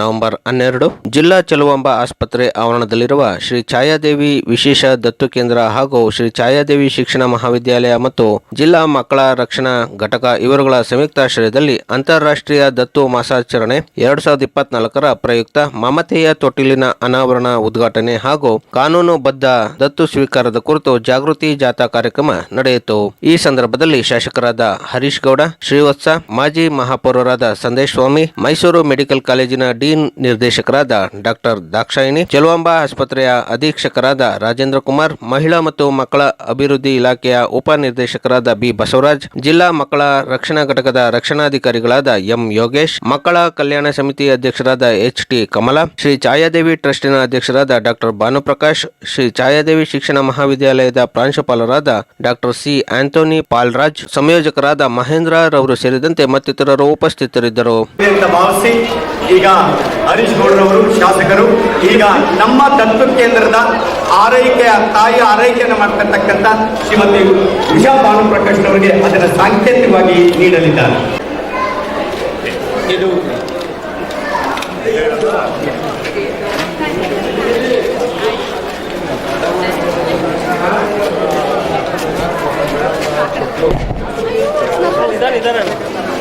November ಹನ್ನೆರಡು, ಜಿಲ್ಲಾ ಚೆಲುವಂಬ ಆಸ್ಪತ್ರೆ ಆವರಣದಲ್ಲಿರುವ ಶ್ರೀ ಛಾಯಾದೇವಿ ವಿಶೇಷ ದತ್ತು ಕೇಂದ್ರ ಹಾಗೂ ಶ್ರೀ ಛಾಯಾದೇವಿ ಶಿಕ್ಷಣ ಮಹಾವಿದ್ಯಾಲಯ ಮತ್ತು ಜಿಲ್ಲಾ ಮಕ್ಕಳ ರಕ್ಷಣಾ ಘಟಕ ಇವರುಗಳ ಸಂಯುಕ್ತಾಶ್ರಯದಲ್ಲಿ ಅಂತಾರಾಷ್ಟ್ರೀಯ ದತ್ತು ಮಾಸಾಚರಣೆ ಎರಡ್ ಸಾವಿರದ ಇಪ್ಪತ್ನಾಲ್ಕರ ಪ್ರಯುಕ್ತ ಮಮತೆಯ ತೊಟ್ಟಿಲಿನ ಅನಾವರಣ ಉದ್ಘಾಟನೆ ಹಾಗೂ ಕಾನೂನುಬದ್ಧ ದತ್ತು ಸ್ವೀಕಾರದ ಕುರಿತು ಜಾಗೃತಿ ಜಾಥಾ ಕಾರ್ಯಕ್ರಮ ನಡೆಯಿತು. ಈ ಸಂದರ್ಭದಲ್ಲಿ ಶಾಸಕರಾದ ಹರೀಶ್ ಗೌಡ, ಶ್ರೀವತ್ಸ, ಮಾಜಿ ಮಹಾಪೌರರಾದ ಸಂದೇಶ್ ಸ್ವಾಮಿ, ಮೈಸೂರು ಮೆಡಿಕಲ್ ಕಾಲೇಜಿನ ಡೀನ್ ನಿರ್ದೇಶಕರಾದ ಡಾಕ್ಟರ್ ದಾಕ್ಷಾಯಿಣಿ, ಚೆಲುವಂಬ ಆಸ್ಪತ್ರೆಯ ಅಧೀಕ್ಷಕರಾದ ರಾಜೇಂದ್ರ ಕುಮಾರ್, ಮಹಿಳಾ ಮತ್ತು ಮಕ್ಕಳ ಅಭಿವೃದ್ಧಿ ಇಲಾಖೆಯ ಉಪ ನಿರ್ದೇಶಕರಾದ ಬಿ ಬಸವರಾಜ್, ಜಿಲ್ಲಾ ಮಕ್ಕಳ ರಕ್ಷಣಾ ಘಟಕದ ರಕ್ಷಣಾಧಿಕಾರಿಗಳಾದ ಎಂ ಯೋಗೇಶ್, ಮಕ್ಕಳ ಕಲ್ಯಾಣ ಸಮಿತಿ ಅಧ್ಯಕ್ಷರಾದ ಎಚ್ ಟಿ ಕಮಲ, ಶ್ರೀ ಛಾಯಾದೇವಿ ಟ್ರಸ್ಟಿನ ಅಧ್ಯಕ್ಷರಾದ ಡಾಕ್ಟರ್ ಭಾನುಪ್ರಕಾಶ್, ಶ್ರೀ ಛಾಯಾದೇವಿ ಶಿಕ್ಷಣ ಮಹಾವಿದ್ಯಾಲಯದ ಪ್ರಾಂಶುಪಾಲರಾದ ಡಾಕ್ಟರ್ ಸಿ ಆಂಟೋನಿ ಪಾಲ್ರಾಜ್, ಸಂಯೋಜಕರಾದ ಮಹೇಂದ್ರ ರವರು ಸೇರಿದಂತೆ ಮತ್ತಿತರರು ಉಪಸ್ಥಿತರಿದ್ದರು. ಈಗ ಹರೀಶ್ ಗೌಡ್ರವರು, ಶಾಸಕರು, ಈಗ ನಮ್ಮ ದತ್ತು ಕೇಂದ್ರದ ಆರೈಕೆಯ ತಾಯಿ ಆರೈಕೆಯನ್ನು ಮಾಡ್ತಕ್ಕಂಥ ಶ್ರೀಮತಿ ಉಷಾ ಭಾನುಪ್ರಕಾಶ್ ಅವರಿಗೆ ಅದನ್ನು ಸಾಂಕೇತಿಕವಾಗಿ ನೀಡಲಿದ್ದಾರೆ. ಇದು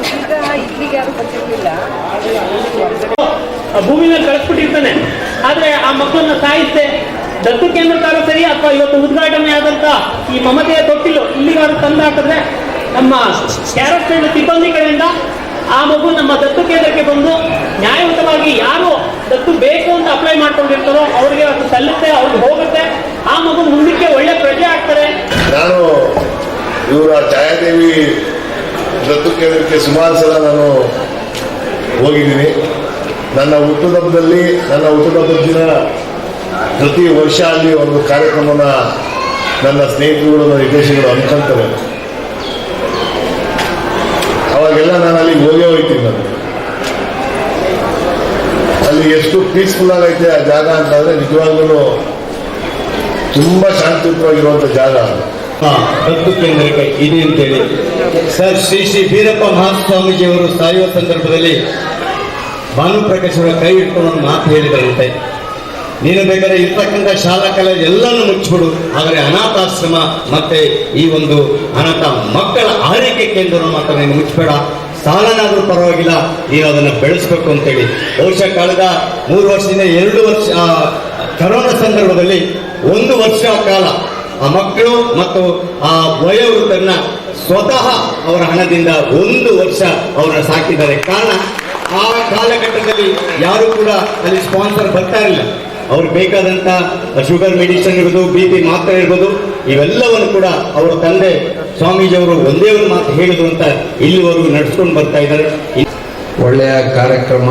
ಈಗ ಇಲ್ಲಿಗೆ ಯಾರು ಬಂದಿರಲಿಲ್ಲ ಭೂಮಿ ಮೇಲೆ ಕಳಿಸ್ಬಿಟ್ಟಿರ್ತಾನೆ. ಆದ್ರೆ ಆ ಮಕ್ಕಳನ್ನ ಸಾಯಿಸ್ದೆ ದತ್ತು ಕೇಂದ್ರಕ್ಕಾದ್ರೂ ಸರಿ ಅಥವಾ ಇವತ್ತು ಉದ್ಘಾಟನೆ ಆದಂತ ಈ ಮಮತೆಯ ತೊಟ್ಟಿಲು ಇಲ್ಲಿಗಾದ್ರೂ ತಂದು ನಮ್ಮ ಕ್ಯಾರೆಕ್ಟರ್ ಸಿಬ್ಬಂದಿ ಕಡೆಯಿಂದ ಆ ಮಗು ನಮ್ಮ ದತ್ತು ಕೇಂದ್ರಕ್ಕೆ ಬಂದು ನ್ಯಾಯಯುತವಾಗಿ ಯಾರು ದತ್ತು ಬೇಕು ಅಂತ ಅಪ್ಲೈ ಮಾಡ್ಕೊಂಡಿರ್ತಾರೋ ಅವ್ರಿಗೆ ಅದು ಸಲ್ಲುತ್ತೆ, ಅವ್ರಿಗೆ ಹೋಗುತ್ತೆ. ಆ ಮಗು ಮುಂದಕ್ಕೆ ಒಳ್ಳೆ ಪ್ರಜೆ ಆಗ್ತಾರೆ. ನಾನು ಇವರ ಛಾಯಾದೇವಿ ದತ್ತು ಕೇಂದ್ರಕ್ಕೆ ಸುಮಾರು ಸಲ ನಾನು ಹೋಗಿದ್ದೀನಿ. ನನ್ನ ಹುಟ್ಟುದಬ್ಬದಲ್ಲಿ ನನ್ನ ಹುಟ್ಟುದಬ್ಬದ ದಿನ ಪ್ರತಿ ವರ್ಷ ಅಲ್ಲಿ ಒಂದು ಕಾರ್ಯಕ್ರಮನ ನನ್ನ ಸ್ನೇಹಿತರುಗಳು, ನನ್ನ ಹಿತೈಷಿಗಳು ಅನ್ಕೊಂತಾರೆ ಅವಾಗೆಲ್ಲ ನಾನು ಅಲ್ಲಿಗೆ ಹೋಗೇ ಹೋಗ್ತೀನಿ ನಾನು. ಅಲ್ಲಿ ಎಷ್ಟು ಪೀಸ್ಫುಲ್ ಆಗೈತೆ ಆ ಜಾಗ ಅಂತಂದ್ರೆ ನಿಜವಾಗ್ಲೂ ತುಂಬಾ ಶಾಂತಿಯುತವಾಗಿರುವಂಥ ಜಾಗ ದತ್ತು ಕೇಂದ್ರಕ್ಕೆ ಇದೆ ಅಂತೇಳಿ. ಸರ್, ಶ್ರೀ ಶ್ರೀ ಬೀರಪ್ಪ ಮಹಾಸ್ವಾಮೀಜಿಯವರು ಸಾಯುವ ಸಂದರ್ಭದಲ್ಲಿ ಭಾನುಪ್ರಕಾಶ್ ಅವರ ಕೈ ಇಟ್ಟು ಒಂದು ಮಾತು ಹೇಳಿದರಂತೆ. ನೀನು ಬೇಕಾದ್ರೆ ಇರ್ತಕ್ಕಂಥ ಶಾಲಾ ಕಾಲೇಜ್ ಎಲ್ಲನೂ ಮುಚ್ಚಿಬಿಡು. ಆದರೆ ಅನಾಥಾಶ್ರಮ ಮತ್ತೆ ಈ ಒಂದು ಅನಾಥ ಮಕ್ಕಳ ಆರೈಕೆ ಕೇಂದ್ರ ಮಾತ್ರ ನೀನು ಮುಚ್ಚಬೇಡ ಸಾಲನಾದ್ರೂ ಪರವಾಗಿಲ್ಲ, ನೀನು ಅದನ್ನು ಬೆಳೆಸ್ಬೇಕು ಅಂತೇಳಿ. ಬಹುಶಃ ಕಳೆದ ಮೂರು ವರ್ಷದಿಂದ ಎರಡು ವರ್ಷ ಕರೋನಾ ಸಂದರ್ಭದಲ್ಲಿ ಒಂದು ವರ್ಷ ಕಾಲ ಆ ಮಕ್ಕಳು ಮತ್ತು ಆ ವಯೋವೃದ್ಧರನ್ನ ಸ್ವತಃ ಅವರ ಹಣದಿಂದ ಒಂದು ವರ್ಷ ಅವರನ್ನು ಸಾಕಿದ್ದಾರೆ. ಕಾರಣ ಆ ಕಾಲಘಟ್ಟದಲ್ಲಿ ಯಾರು ಕೂಡ ಅಲ್ಲಿ ಸ್ಪಾನ್ಸರ್ ಬರ್ತಾ ಇರಲಿಲ್ಲ. ಅವ್ರು ಬೇಕಾದಂತ ಶುಗರ್ ಮೆಡಿಸಿನ್ ಇರ್ಬೋದು ಬಿ ಪಿ ಮಾತ್ರ ಇರ್ಬೋದು, ಇವೆಲ್ಲವನ್ನು ಕೂಡ ಅವರ ತಂದೆ ಸ್ವಾಮೀಜಿಯವರು ಒಂದೇ ಒಂದು ಮಾತು ಹೇಳಿದ್ರು ಅಂತ ಇಲ್ಲಿವರೆಗೂ ನಡೆಸ್ಕೊಂಡು ಬರ್ತಾ ಇದ್ದಾರೆ. ಒಳ್ಳೆಯ ಕಾರ್ಯಕ್ರಮ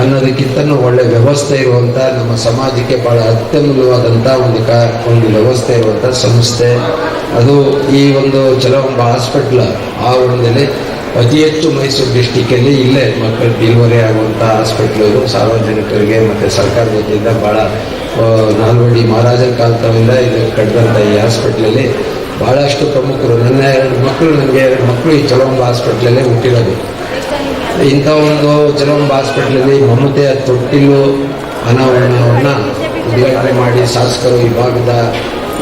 ಅನ್ನೋದಕ್ಕಿಂತನೂ ಒಳ್ಳೆ ವ್ಯವಸ್ಥೆ ಇರುವಂಥ ನಮ್ಮ ಸಮಾಜಕ್ಕೆ ಭಾಳ ಅತ್ಯಮೂಲ್ಯವಾದಂಥ ಒಂದು ಕಾ, ಒಂದು ವ್ಯವಸ್ಥೆ ಇರುವಂಥ ಸಂಸ್ಥೆ. ಅದು ಈ ಒಂದು ಚಲವಂಬ ಹಾಸ್ಪಿಟ್ಲ್ ಆವರಣದಲ್ಲಿ ಅತಿ ಹೆಚ್ಚು ಮೈಸೂರು ಡಿಸ್ಟಿಕಲ್ಲಿ ಇಲ್ಲೇ ಮಕ್ಕಳು ಡೆಲಿವರಿ ಆಗುವಂಥ ಹಾಸ್ಪಿಟ್ಲುಗಳು ಸಾರ್ವಜನಿಕರಿಗೆ ಮತ್ತು ಸರ್ಕಾರದ ವತಿಯಿಂದ ಭಾಳ ನಾಲ್ವಡಿ ಮಹಾರಾಜರ ಕಾಲದಿಂದ ಇದು ಕಟ್ಟಿದಂಥ ಈ ಹಾಸ್ಪಿಟ್ಲಲ್ಲಿ ಭಾಳಷ್ಟು ಪ್ರಮುಖರು. ನನ್ನ ಎರಡು ಮಕ್ಕಳು, ನನಗೆ ಎರಡು ಮಕ್ಕಳು ಈ ಚಲವಂಬ ಹಾಸ್ಪಿಟ್ಲಲ್ಲೇ ಹುಟ್ಟಿರೋದು. ಇಂಥ ಒಂದು ಚಲೋಂಬ ಹಾಸ್ಪಿಟ್ಲಲ್ಲಿ ಮಮತೆಯ ತೊಟ್ಟಿಲು ಅನಾವರಣವನ್ನು ಉದ್ಘಾಟನೆ ಮಾಡಿ ಶಾಸಕರು ಈ ಭಾಗದ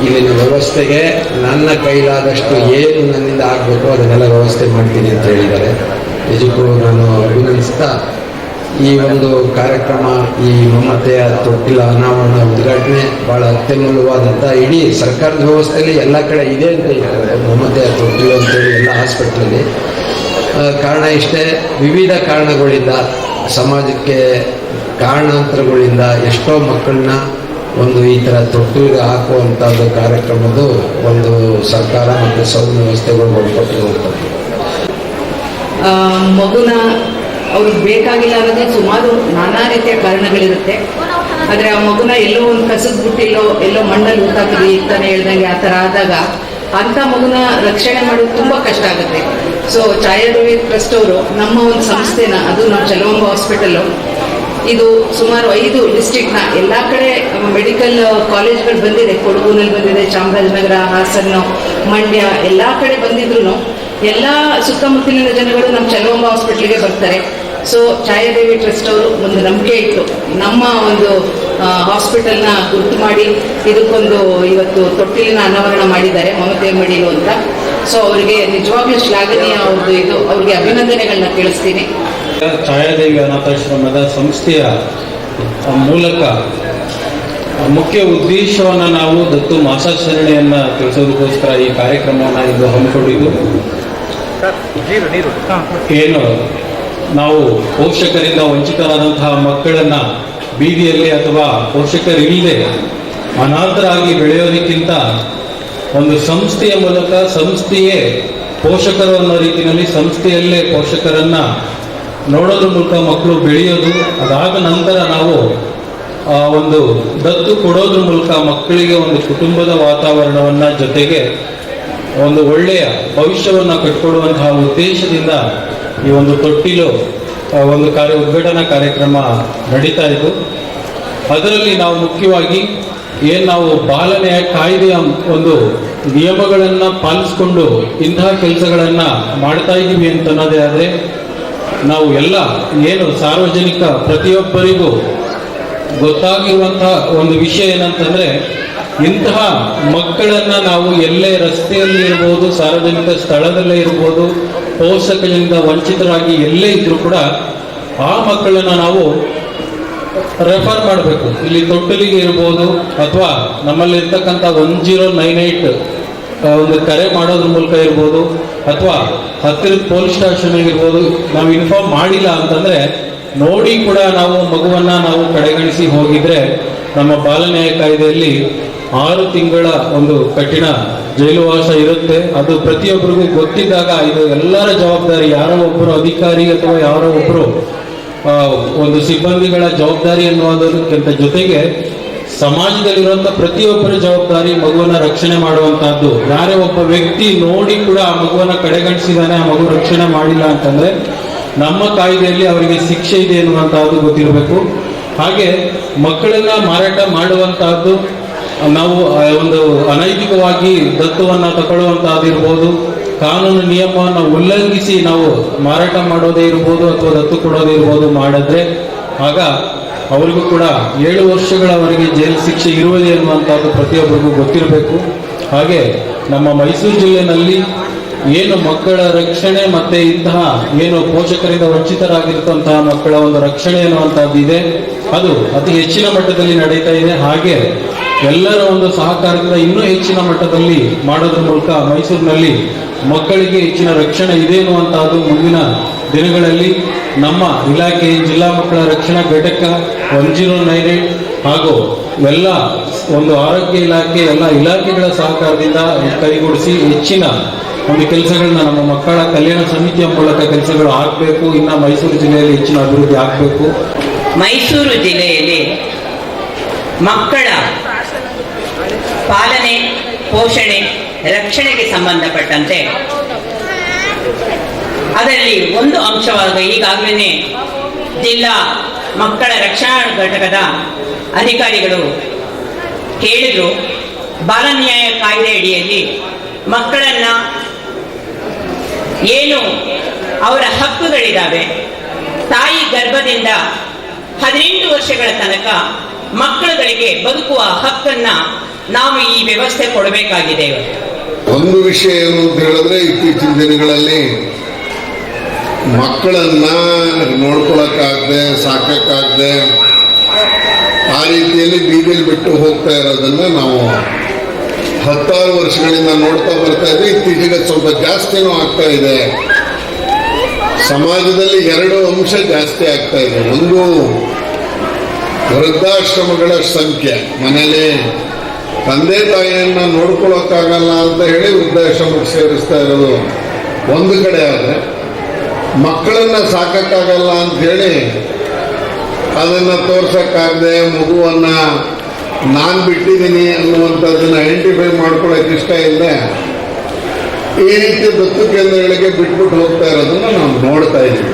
ಇಲ್ಲಿನ ವ್ಯವಸ್ಥೆಗೆ ನನ್ನ ಕೈಲಾದಷ್ಟು ಏನು ನನ್ನಿಂದ ಆಗಬೇಕು ಅದನ್ನೆಲ್ಲ ವ್ಯವಸ್ಥೆ ಮಾಡ್ತೀನಿ ಅಂತ ಹೇಳಿದ್ದಾರೆ. ನಿಜಕ್ಕೂ ನಾನು ಅಭಿನಂದಿಸ್ತಾ ಈ ಒಂದು ಕಾರ್ಯಕ್ರಮ, ಈ ಮಮತೆಯ ತೊಟ್ಟಿಲ ಅನಾವರಣ ಉದ್ಘಾಟನೆ ಭಾಳ ಅತ್ಯಮೂಲ್ಯವಾದಂಥ, ಇಡೀ ಸರ್ಕಾರದ ವ್ಯವಸ್ಥೆಯಲ್ಲಿ ಎಲ್ಲ ಕಡೆ ಇದೆ ಅಂತ ಹೇಳ್ತಾರೆ ಮಮತೆಯ ತೊಟ್ಟಿಲು ಅಂತೇಳಿ ಎಲ್ಲ ಹಾಸ್ಪಿಟ್ಲಲ್ಲಿ. ಕಾರಣ ಇಷ್ಟೇ, ವಿವಿಧ ಕಾರಣಗಳಿಂದ, ಸಮಾಜಕ್ಕೆ ಕಾರಣಾಂತರಗಳಿಂದ ಎಷ್ಟೋ ಮಕ್ಕಳನ್ನ ಒಂದು ಈ ಥರ ತೊಟ್ಟಿಗೆ ಹಾಕುವಂಥದ್ದು ಕಾರ್ಯಕ್ರಮದ್ದು ಒಂದು ಸರ್ಕಾರ ಮತ್ತು ಸೌಲ ವ್ಯವಸ್ಥೆಗಳು ಒಳಪಟ್ಟಿರುವಂಥದ್ದು. ಆ, ಮಗುನ ಅವ್ರಿಗೆ ಬೇಕಾಗಿಲ್ಲ ಅನ್ನೋದು ಸುಮಾರು ನಾನಾ ರೀತಿಯ ಕಾರಣಗಳಿರುತ್ತೆ. ಆದರೆ ಆ ಮಗುನ ಎಲ್ಲೋ ಒಂದು ಕಸದ ಬಿಟ್ಟಿಲ್ಲೋ ಎಲ್ಲೋ ಮಣ್ಣಲ್ಲಿ ಊತಾಕಿದ್ವಿ ತಾನೇ ಹೇಳ್ದಂಗೆ ಆ ಥರ ಆದಾಗ ಅಂಥ ಮಗುನ ರಕ್ಷಣೆ ಮಾಡೋದು ತುಂಬ ಕಷ್ಟ ಆಗುತ್ತೆ. ಸೊ ಛಾಯಾದೇವಿ ಟ್ರಸ್ಟ್ ಅವರು ನಮ್ಮ ಒಂದು ಸಂಸ್ಥೆನ ಅದು ನಮ್ಮ ಚಲವಂಬ ಹಾಸ್ಪಿಟಲ್ಲು ಇದು ಸುಮಾರು ಐದು ಡಿಸ್ಟಿಕ್ನ ಎಲ್ಲ ಕಡೆ ಮೆಡಿಕಲ್ ಕಾಲೇಜ್ಗಳು ಬಂದಿದೆ. ಕೊಡಗುನಲ್ಲಿ ಬಂದಿದೆ, ಚಾಮರಾಜನಗರ, ಹಾಸನ, ಮಂಡ್ಯ ಎಲ್ಲ ಕಡೆ ಬಂದಿದ್ರು ಎಲ್ಲ ಸುತ್ತಮುತ್ತಲಿನ ಜನಗಳು ನಮ್ಮ ಚಲೋಂಬ ಹಾಸ್ಪಿಟ್ಲಿಗೆ ಬರ್ತಾರೆ. ಸೊ ಛಾಯಾದೇವಿ ಟ್ರಸ್ಟ್ ಅವರು ಒಂದು ನಂಬಿಕೆ ಇಟ್ಟು ನಮ್ಮ ಒಂದು ಹಾಸ್ಪಿಟಲ್ನ ಗುರುತು ಮಾಡಿ ಇದಕ್ಕೊಂದು ಇವತ್ತು ತೊಟ್ಟಿಲಿನ ಅನಾವರಣ ಮಾಡಿದ್ದಾರೆ, ಮಮತೆ ಮಡಿಲು ಅಂತ ಸೊ ಅವರಿಗೆ ನಿಜವಾಗ್ಲೂ ಶ್ಲಾಘನೀಯ ಅವ್ರದ್ದು ಇದು. ಅವ್ರಿಗೆ ಅಭಿನಂದನೆಗಳನ್ನ ತಿಳಿಸ್ತೀನಿ. ಛಾಯಾದೇವಿ ಅನಾಥಾಶ್ರಮದ ಸಂಸ್ಥೆಯ ಮೂಲಕ ಮುಖ್ಯ ಉದ್ದೇಶವನ್ನು ನಾವು ದತ್ತು ಮಾಸಾಚರಣೆಯನ್ನು ತಿಳಿಸೋದಕ್ಕೋಸ್ಕರ ಈ ಕಾರ್ಯಕ್ರಮವನ್ನು ಇದು ಹಮ್ಮಿಕೊಂಡಿದ್ದು. ಏನು, ನಾವು ಪೋಷಕರಿಂದ ವಂಚಿತರಾದಂತಹ ಮಕ್ಕಳನ್ನು ಬೀದಿಯಲ್ಲಿ ಅಥವಾ ಪೋಷಕರಿಲ್ಲದೆ ಅನಾಥರಾಗಿ ಬೆಳೆಯೋದಕ್ಕಿಂತ ಒಂದು ಸಂಸ್ಥೆಯ ಮೂಲಕ ಸಂಸ್ಥೆಯೇ ಪೋಷಕರು ಅನ್ನೋ ರೀತಿಯಲ್ಲಿ ಸಂಸ್ಥೆಯಲ್ಲೇ ಪೋಷಕರನ್ನ ನೋಡೋದ್ರ ಮೂಲಕ ಮಕ್ಕಳು ಬೆಳೆಯೋದು, ಅದಾದ ನಂತರ ನಾವು, ಆ, ಒಂದು ದತ್ತು ಕೊಡೋದ್ರ ಮೂಲಕ ಮಕ್ಕಳಿಗೆ ಒಂದು ಕುಟುಂಬದ ವಾತಾವರಣವನ್ನ ಜೊತೆಗೆ ಒಂದು ಒಳ್ಳೆಯ ಭವಿಷ್ಯವನ್ನು ಕಟ್ಕೊಡುವಂತಹ ಉದ್ದೇಶದಿಂದ ಈ ಒಂದು ತೊಟ್ಟಿಲು ಒಂದು ಕಾರ್ಯ ಉದ್ಘಾಟನಾ ಕಾರ್ಯಕ್ರಮ ನಡೀತಾ ಇತ್ತು ಅದರಲ್ಲಿ ನಾವು ಮುಖ್ಯವಾಗಿ ಏನು ನಾವು ಪಾಲನೆಯ ಕಾಯ್ದೆಯ ಒಂದು ನಿಯಮಗಳನ್ನ ಪಾಲಿಸಿಕೊಂಡು ಇಂತಹ ಕೆಲಸಗಳನ್ನ ಮಾಡ್ತಾ ಇದ್ದೀವಿ ಅಂತ ಅನ್ನೋದೇ ಆದರೆ ನಾವು ಎಲ್ಲ ಏನು ಸಾರ್ವಜನಿಕ ಪ್ರತಿಯೊಬ್ಬರಿಗೂ ಗೊತ್ತಾಗಿರುವಂತಹ ಒಂದು ವಿಷಯ ಏನಂತಂದ್ರೆ ಇಂತಹ ಮಕ್ಕಳನ್ನ ನಾವು ಎಲ್ಲೇ ರಸ್ತೆಯಲ್ಲಿ ಇರ್ಬೋದು, ಸಾರ್ವಜನಿಕ ಸ್ಥಳದಲ್ಲೇ ಇರ್ಬೋದು, ಪೋಷಕರಿಂದ ವಂಚಿತರಾಗಿ ಎಲ್ಲೇ ಇದ್ದರೂ ಕೂಡ ಆ ಮಕ್ಕಳನ್ನ ನಾವು ರೆಫರ್ ಮಾಡಬೇಕು. ಇಲ್ಲಿ ತೊಟ್ಟಲಿಗೆ ಇರ್ಬೋದು ಅಥವಾ ನಮ್ಮಲ್ಲಿ ಇರ್ತಕ್ಕಂಥ ಒನ್ ಜೀರೋ ನೈನ್ ಏಟ್ ಒಂದು ಕರೆ ಮಾಡೋದ್ರ ಮೂಲಕ ಇರ್ಬೋದು ಅಥವಾ ಹತ್ತಿರದ ಪೊಲೀಸ್ ಸ್ಟೇಷನ್ ಇರ್ಬೋದು. ನಾವು ಇನ್ಫಾರ್ಮ್ ಮಾಡಿಲ್ಲ ಅಂತಂದ್ರೆ ನೋಡಿ ಕೂಡ ನಾವು ಮಗುವನ್ನ ನಾವು ಕಡೆಗಣಿಸಿ ಹೋಗಿದ್ರೆ ನಮ್ಮ ಬಾಲನ್ಯಾಯ ಕಾಯ್ದೆಯಲ್ಲಿ ಆರು ತಿಂಗಳ ಒಂದು ಕಠಿಣ ಜೈಲುವಾಸ ಇರುತ್ತೆ. ಅದು ಪ್ರತಿಯೊಬ್ಬರಿಗೂ ಗೊತ್ತಿದ್ದಾಗ ಇದು ಎಲ್ಲರ ಜವಾಬ್ದಾರಿ. ಯಾರೋ ಒಬ್ಬರು ಅಧಿಕಾರಿ ಅಥವಾ ಯಾರೋ ಒಬ್ಬರು ಒಂದು ಸಿಬ್ಬಂದಿಗಳ ಜವಾಬ್ದಾರಿ ಅನ್ನುವುದಕ್ಕಿಂತ ಜೊತೆಗೆ ಸಮಾಜದಲ್ಲಿರುವಂತ ಪ್ರತಿಯೊಬ್ಬರ ಜವಾಬ್ದಾರಿ ಮಗುವನ್ನ ರಕ್ಷಣೆ ಮಾಡುವಂತಹದ್ದು. ಯಾರೇ ಒಬ್ಬ ವ್ಯಕ್ತಿ ನೋಡಿ ಕೂಡ ಆ ಮಗುವನ್ನ ಕಡೆಗಣಿಸಿದಾನೆ, ಆ ಮಗು ರಕ್ಷಣೆ ಮಾಡಿಲ್ಲ ಅಂತಂದ್ರೆ ನಮ್ಮ ಕಾಯ್ದೆಯಲ್ಲಿ ಅವರಿಗೆ ಶಿಕ್ಷೆ ಇದೆ ಎನ್ನುವಂತಹದ್ದು ಗೊತ್ತಿರಬೇಕು. ಹಾಗೆ ಮಕ್ಕಳನ್ನ ಮಾರಾಟ ಮಾಡುವಂತಹದ್ದು, ನಾವು ಒಂದು ಅನೈತಿಕವಾಗಿ ದತ್ತುವನ್ನ ತಗೊಳ್ಳುವಂತಹದ್ದಿರ್ಬೋದು ಕಾನೂನು ನಿಯಮವನ್ನು ಉಲ್ಲಂಘಿಸಿ ನಾವು ಮಾರಾಟ ಮಾಡೋದೇ ಇರ್ಬೋದು ಅಥವಾ ದತ್ತು ಕೊಡೋದೇ ಇರ್ಬೋದು ಮಾಡಿದ್ರೆ, ಆಗ ಅವರಿಗೂ ಕೂಡ ಏಳು ವರ್ಷಗಳವರೆಗೆ ಜೈಲು ಶಿಕ್ಷೆ ಇರುವುದೇ ಅನ್ನುವಂಥದ್ದು ಪ್ರತಿಯೊಬ್ಬರಿಗೂ ಗೊತ್ತಿರಬೇಕು. ಹಾಗೆ ನಮ್ಮ ಮೈಸೂರು ಜಿಲ್ಲೆಯಲ್ಲಿ ಏನು ಮಕ್ಕಳ ರಕ್ಷಣೆ ಮತ್ತೆ ಇಂತಹ ಏನು ಪೋಷಕರಿಂದ ವಂಚಿತರಾಗಿರ್ತಂತಹ ಮಕ್ಕಳ ಒಂದು ರಕ್ಷಣೆ ಅನ್ನುವಂಥದ್ದು ಇದೆ. ಅದು ಅತಿ ಹೆಚ್ಚಿನ ಮಟ್ಟದಲ್ಲಿ ನಡೀತಾ ಇದೆ. ಹಾಗೆ ಎಲ್ಲರ ಒಂದು ಸಹಕಾರದಿಂದ ಇನ್ನೂ ಹೆಚ್ಚಿನ ಮಟ್ಟದಲ್ಲಿ ಮಾಡೋದ್ರ ಮೂಲಕ ಮೈಸೂರಿನಲ್ಲಿ ಮಕ್ಕಳಿಗೆ ಹೆಚ್ಚಿನ ರಕ್ಷಣೆ ಇದೆ ಎನ್ನುವಂತಹದ್ದು ಮುಂದಿನ ದಿನಗಳಲ್ಲಿ ನಮ್ಮ ಇಲಾಖೆ, ಜಿಲ್ಲಾ ಮಕ್ಕಳ ರಕ್ಷಣಾ ಘಟಕ ಒನ್ ಜೀರೋ ನೈನ್ ಏಟ್ ಹಾಗೂ ಎಲ್ಲ ಒಂದು ಆರೋಗ್ಯ ಇಲಾಖೆ, ಎಲ್ಲ ಇಲಾಖೆಗಳ ಸಹಕಾರದಿಂದ ಕೈಗೂಡಿಸಿ ಹೆಚ್ಚಿನ ಒಂದು ಕೆಲಸಗಳನ್ನ ನಮ್ಮ ಮಕ್ಕಳ ಕಲ್ಯಾಣ ಸಮಿತಿಯ ಮೂಲಕ ಕೆಲಸಗಳು ಆಗಬೇಕು. ಇನ್ನು ಮೈಸೂರು ಜಿಲ್ಲೆಯಲ್ಲಿ ಹೆಚ್ಚಿನ ಅಭಿವೃದ್ಧಿ ಆಗಬೇಕು. ಮೈಸೂರು ಜಿಲ್ಲೆಯಲ್ಲಿ ಮಕ್ಕಳ ಪಾಲನೆ, ಪೋಷಣೆ ರಕ್ಷಣೆಗೆ ಸಂಬಂಧಪಟ್ಟಂತೆ. ಅದರಲ್ಲಿ ಒಂದು ಅಂಶವಾದ ಈಗಾಗಲೇ ಜಿಲ್ಲಾ ಮಕ್ಕಳ ರಕ್ಷಣಾ ಘಟಕದ ಅಧಿಕಾರಿಗಳು ಹೇಳಿದ್ರು, ಬಾಲ ನ್ಯಾಯ ಕಾಯ್ದೆ ಅಡಿಯಲ್ಲಿ ಮಕ್ಕಳನ್ನ ಏನು ಅವರ ಹಕ್ಕುಗಳಿದ್ದಾವೆ ತಾಯಿ ಗರ್ಭದಿಂದ ಹದಿನೆಂಟು ವರ್ಷಗಳ ತನಕ ಮಕ್ಕಳುಗಳಿಗೆ ಬದುಕುವ ಹಕ್ಕನ್ನ ನಾವು ಈ ವ್ಯವಸ್ಥೆ ಕೊಡಬೇಕಾಗಿದೆ ಒಂದು ವಿಷಯ ಏನು ಅಂತ ಹೇಳಿದ್ರೆ ಇತ್ತೀಚಿನ ದಿನಗಳಲ್ಲಿ ಮಕ್ಕಳನ್ನ ನೋಡ್ಕೊಳಕ್ಕಾಗದೆ ಸಾಕಕ್ಕಾಗದೆ ಆ ರೀತಿಯಲ್ಲಿ ಬೀದಿಯಲ್ಲಿ ಬಿಟ್ಟು ಹೋಗ್ತಾ ಇರೋದನ್ನ ನಾವು ಹತ್ತಾರು ವರ್ಷಗಳಿಂದ ನೋಡ್ತಾ ಬರ್ತಾ ಇದ್ವಿ. ಇತ್ತೀಚೆಗೆ ಸ್ವಲ್ಪ ಜಾಸ್ತಿನೂ ಆಗ್ತಾ ಇದೆ. ಸಮಾಜದಲ್ಲಿ ಎರಡು ಅಂಶ ಜಾಸ್ತಿ ಆಗ್ತಾ ಇದೆ. ಒಂದು ವೃದ್ಧಾಶ್ರಮಗಳ ಸಂಖ್ಯೆ. ಮನೇಲಿ ತಂದೆ ತಾಯಿಯನ್ನ ನೋಡ್ಕೊಳಕ್ಕಾಗಲ್ಲ ಅಂತ ಹೇಳಿ ವೃದ್ಧಾಶ್ರಮಕ್ಕೆ ಸೇರಿಸ್ತಾ ಇರೋದು ಒಂದು ಕಡೆ ಆದರೆ ಮಕ್ಕಳನ್ನ ಸಾಕಕ್ಕಾಗಲ್ಲ ಹೇಳಿ ಅದನ್ನ ತೋರ್ಸಕ್ಕಾಗದೆ ಮಗುವನ್ನ ನಾನು ಬಿಟ್ಟಿದ್ದೀನಿ ಅನ್ನುವಂಥದ್ದನ್ನ ಐಡೆಂಟಿಫೈ ಮಾಡ್ಕೊಳಕ್ ಇಷ್ಟ ಇಲ್ಲದೆ ಈ ರೀತಿ ದತ್ತು ಕೇಂದ್ರಗಳಿಗೆ ಬಿಟ್ಬಿಟ್ಟು ಹೋಗ್ತಾ ಇರೋದನ್ನ ನಾವು ನೋಡ್ತಾ ಇದ್ದೀವಿ.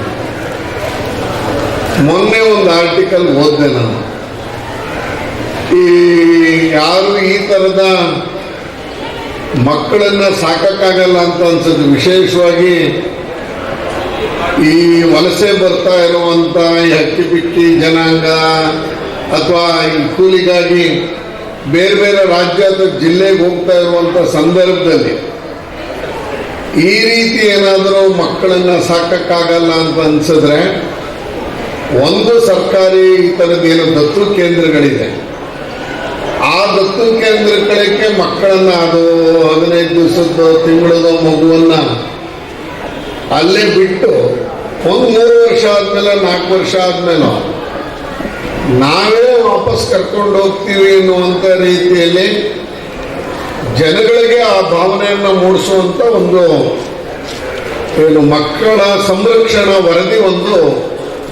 ಮೊನ್ನೆ ಒಂದು ಆರ್ಟಿಕಲ್ ಓದಿದೆ ನಾನು. ಈ ಯಾರು ಈ ಥರದ ಮಕ್ಕಳನ್ನ ಸಾಕಕ್ಕಾಗಲ್ಲ ಅಂತ ಅನ್ಸುತ್ತೆ. ವಿಶೇಷವಾಗಿ ಈ ವಲಸೆ ಬರ್ತಾ ಇರುವಂತ ಈ ಹಕ್ಕಿಪಿಕ್ಕಿ ಜನಾಂಗ ಅಥವಾ ಈ ಕೂಲಿಗಾಗಿ ಬೇರೆ ಬೇರೆ ರಾಜ್ಯ ಅಥವಾ ಜಿಲ್ಲೆಗೆ ಹೋಗ್ತಾ ಇರುವಂತ ಸಂದರ್ಭದಲ್ಲಿ ಈ ರೀತಿ ಏನಾದರೂ ಮಕ್ಕಳನ್ನ ಸಾಕಕ್ಕಾಗಲ್ಲ ಅಂತ ಅನ್ಸಿದ್ರೆ ಒಂದು ಸರ್ಕಾರಿ ಈ ತರದ ಏನು ದತ್ತು ಕೇಂದ್ರಗಳಿದೆ. ದತ್ತು ಕೇಂದ್ರಗಳಿಗೆ ಮಕ್ಕಳನ್ನ ಅದು ಹದಿನೈದು ದಿವಸದ ತಿಂಗಳದ ಮಗುವನ್ನ ಅಲ್ಲೇ ಬಿಟ್ಟು ಒಂದು ಮೂರು ವರ್ಷ ಆದ್ಮೇಲೆ, ನಾಲ್ಕು ವರ್ಷ ಆದ್ಮೇಲೆ, ನಾವೇ ವಾಪಸ್ ಕರ್ಕೊಂಡು ಹೋಗ್ತೀವಿ ಅನ್ನುವಂತ ರೀತಿಯಲ್ಲಿ ಜನಗಳಿಗೆ ಆ ಭಾವನೆಯನ್ನು ಮೂಡಿಸುವಂತ ಒಂದು ಏನು ಮಕ್ಕಳ ಸಂರಕ್ಷಣಾ ವರದಿ ಒಂದು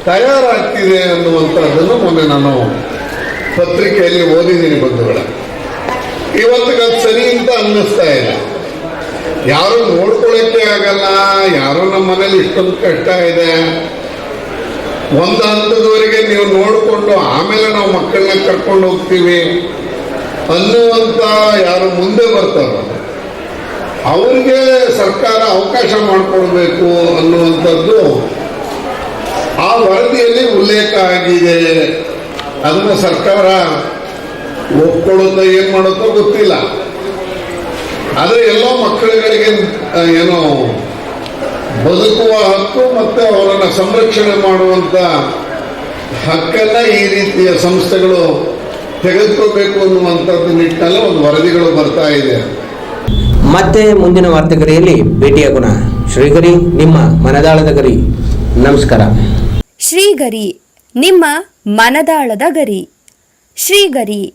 ತಯಾರಾಗ್ತಿದೆ ಅನ್ನುವಂಥದ್ದನ್ನು ಮೊನ್ನೆ ನಾನು ಪತ್ರಿಕೆಯಲ್ಲಿ ಓದಿದ್ದೀನಿ ಬಂಧುಗಳ. ಇವತ್ತಿಗೆ ಅದು ಸರಿ ಅಂತ ಅನ್ನಿಸ್ತಾ ಇದೆ. ಯಾರು ನೋಡ್ಕೊಳ್ಳೋಕ್ಕೆ ಆಗಲ್ಲ, ಯಾರೋ ನಮ್ಮ ಮನೇಲಿ ಇಷ್ಟೊಂದು ಕಷ್ಟ ಇದೆ. ಒಂದು ಹಂತದವರೆಗೆ ನೀವು ನೋಡಿಕೊಂಡು ಆಮೇಲೆ ನಾವು ಮಕ್ಕಳನ್ನ ಕರ್ಕೊಂಡು ಹೋಗ್ತೀವಿ ಅನ್ನುವಂಥ ಯಾರು ಮುಂದೆ ಬರ್ತಾರೋ. ಅವ್ರಿಗೆ ಸರ್ಕಾರ ಅವಕಾಶ ಮಾಡಿಕೊಡ್ಬೇಕು ಅನ್ನುವಂಥದ್ದು ಆ ವರದಿಯಲ್ಲಿ ಉಲ್ಲೇಖ ಆಗಿದೆ. ಅದನ್ನು ಸರ್ಕಾರ ಒಪ್ಕೊಳ್ಳುತ್ತೋ ಏನು ಮಾಡುತ್ತೋ ಗೊತ್ತಿಲ್ಲ. ಆದರೆ ಎಲ್ಲೋ ಮಕ್ಕಳುಗಳಿಗೆ ಏನು ಬದುಕುವ ಹಕ್ಕು ಮತ್ತೆ ಅವರನ್ನು ಸಂರಕ್ಷಣೆ ಮಾಡುವಂತ ಹಕ್ಕನ್ನ ಈ ರೀತಿಯ ಸಂಸ್ಥೆಗಳು ತೆಗೆದುಕೋಬೇಕು ಅನ್ನುವಂಥದ್ದು ನಿಟ್ಟಿನಲ್ಲಿ ಒಂದು ವರದಿಗಳು ಬರ್ತಾ ಇದೆ. ಮತ್ತೆ ಮುಂದಿನ ವಾರ್ತೆಗರಿಯಲ್ಲಿ ಭೇಟಿಯಾಗೋಣ. ಶ್ರೀಗರಿ ನಿಮ್ಮ ಮನದಾಳದ ಗರಿ. ನಮಸ್ಕಾರ. ಶ್ರೀಗರಿ ನಿಮ್ಮ ಮನದಾಳದ ಗರಿ. ಶ್ರೀಗರಿ